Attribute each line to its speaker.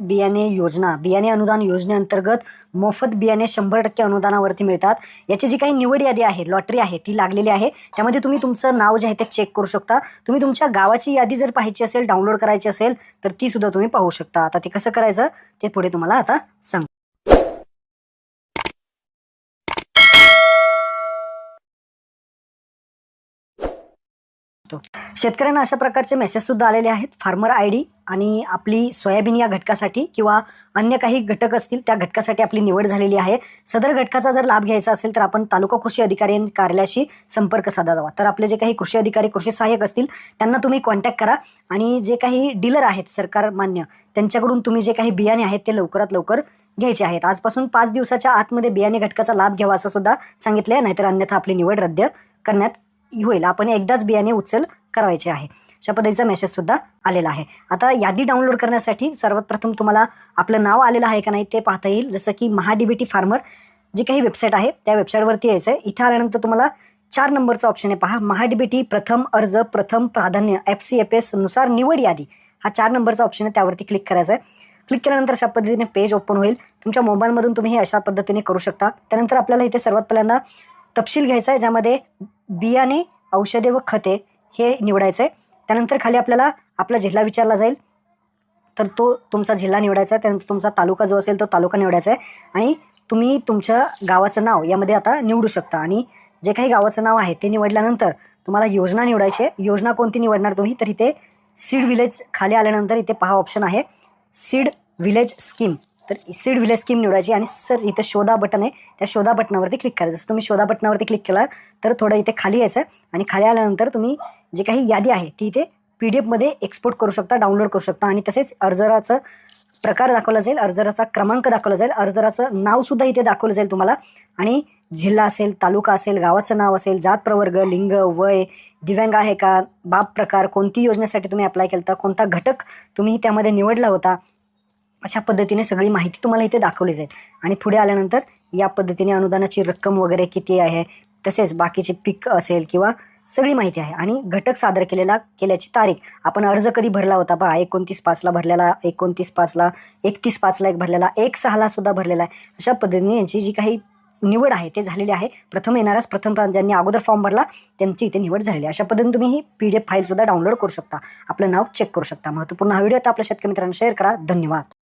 Speaker 1: बियाणे योजना बियाणे अनुदान योजनेअंतर्गत मोफत बियाणे शंभर टक्के अनुदानावरती मिळतात. याची जी काही निवड यादी आहे लॉटरी आहे ती लागलेली आहे. त्यामध्ये तुम्ही तुमचं नाव जे आहे ते चेक करू शकता. तुम्ही तुमच्या गावाची यादी जर पाहायची असेल डाउनलोड करायची असेल तर ती सुद्धा तुम्ही पाहू शकता. आता ते कसं करायचं ते पुढे तुम्हाला आता सांग. शेतकऱ्यांना अशा प्रकारचे मेसेज सुद्धा आलेले आहेत. फार्मर आय डी आणि आपली सोयाबीन या घटकासाठी किंवा अन्य काही घटक असतील त्या घटकासाठी आपली निवड झालेली आहे. सदर घटकाचा जर लाभ घ्यायचा असेल तर आपण तालुका कृषी अधिकारी कार्यालयाशी संपर्क साधावा तर आपले जे काही कृषी अधिकारी कृषी सहाय्यक असतील त्यांना तुम्ही कॉन्टॅक्ट करा. आणि जे काही डीलर आहेत सरकार मान्य त्यांच्याकडून तुम्ही जे काही बियाणे आहेत ते लवकरात लवकर घ्यायचे आहेत. आजपासून पाच दिवसाच्या आतमध्ये बियाणे घटकाचा लाभ घ्यावा असं सुद्धा सांगितलं आहे नाहीतर अन्यथा आपली निवड रद्द करण्यात होईल. आपण एकदाच बियाणे उचल करायचे आहे. अशा पद्धतीचा मेसेज सुद्धा आलेला आहे. आता यादी डाउनलोड करण्यासाठी सर्वात प्रथम तुम्हाला आपलं नाव आलेलं आहे का नाही ते पाहता येईल. जसं की महाडीबीटी फार्मर जी काही वेबसाईट आहे त्या वेबसाईटवरती यायचं आहे इथं आल्यानंतर तुम्हाला चार नंबरचा ऑप्शन आहे. पहा महाडीबीटी प्रथम अर्ज प्रथम प्राधान्य एफ सी एफ एसनुसार निवड यादी. हा चार नंबरचा ऑप्शन आहे. त्यावरती क्लिक करायचं आहे. क्लिक केल्यानंतर अशा पद्धतीने पेज ओपन होईल. तुमच्या मोबाईलमधून तुम्ही हे अशा पद्धतीने करू शकता. त्यानंतर आपल्याला इथे सर्वात पहिल्यांदा तपशील घ्यायचा आहे ज्यामध्ये बियाणे औषधे व खते हे निवडायचं आहे. त्यानंतर खाली आपल्याला आपला जिल्हा विचारला जाईल. तर तो तुमचा जिल्हा निवडायचा आहे. त्यानंतर तुमचा तालुका जो असेल तो तालुका निवडायचा आहे. आणि तुम्ही तुमच्या गावाचं नाव यामध्ये आता निवडू शकता. आणि जे काही गावाचं नाव आहे ते निवडल्यानंतर तुम्हाला योजना निवडायची आहे. योजना कोणती निवडणार तुम्ही? तर इथे सीड विलेज खाली आल्यानंतर इथे पहा ऑप्शन आहे. सीड विलेज स्कीम तर सीड विलेज स्कीम निवडायची आणि सर इथे शोधा बटन आहे. त्या शोधा बटनावरती क्लिक करायचं. जसं तुम्ही शोधा बटनावरती क्लिक केला तर थोडं इथे खाली यायचं आणि खाली आल्यानंतर तुम्ही जे काही यादी आहे ती इथे पी डी एफमध्ये एक्सपोर्ट करू शकता डाउनलोड करू शकता. आणि तसेच अर्जराचं प्रकार दाखवला जाईल अर्जराचा क्रमांक दाखवला जाईल अर्जराचं नावसुद्धा इथे दाखवलं जाईल तुम्हाला. आणि जिल्हा असेल तालुका असेल गावाचं नाव असेल जात प्रवर्ग लिंग वय दिव्यांग आहे का बाप प्रकार कोणती योजनेसाठी तुम्ही अप्लाय केला होता कोणता घटक तुम्ही त्यामध्ये निवडला होता अशा पद्धतीने सगळी माहिती तुम्हाला इथे दाखवली जाईल. आणि पुढे आल्यानंतर या पद्धतीने अनुदानाची रक्कम वगैरे किती आहे तसेच बाकीचे पीक असेल किंवा सगळी माहिती आहे. आणि घटक सादर केलेला केल्याची तारीख. आपण अर्ज कधी भरला होता पहा. एकोणतीस पाचला भरलेला एकोणतीस पाचला एकतीस पाचला एक भरलेला एक सहाला सुद्धा भरलेला आहे. अशा पद्धतीने यांची जी काही निवड आहे ते झालेली आहे. प्रथम येणाऱ्यास प्रथम ज्यांनी अगोदर फॉर्म भरला त्यांची इथे निवड झालेली आहे. अशा पद्धतीने तुम्ही ही पी डी एफ फाईलसुद्धा डाउनलोड करू शकता. आपलं नाव चेक करू शकता. महत्त्वपूर्ण हा व्हिडिओ आता आपल्या शेतकरी मित्रांना शेअर करा. धन्यवाद.